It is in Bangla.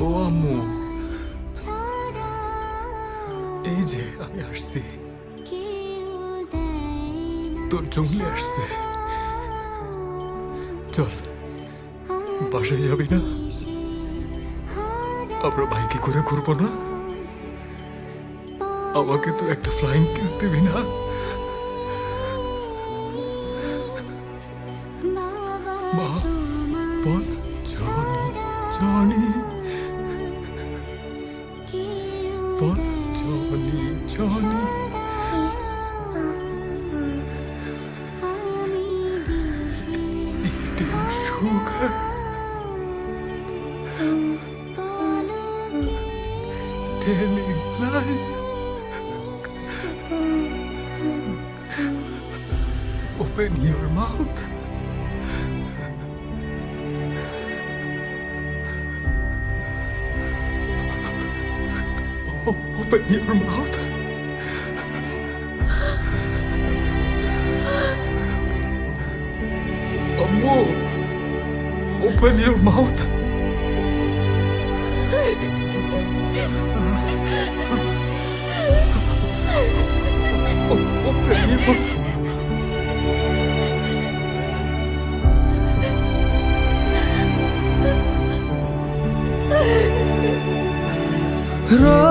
ও আম্মু। এই যে, আমি আসছি। তোর জঙ্গলে আসছে। চল, বাসায় যাবি না? আমরা বাইকে করে ঘুরবো না? আমাকে তো একটা ফ্লাইং কিস দিবি না? মা, বল, Johnny Johnny. Ball Johnny Johnny telling lies open your mouth O open your mouth. Amor, open your mouth. O open your mouth. Rose.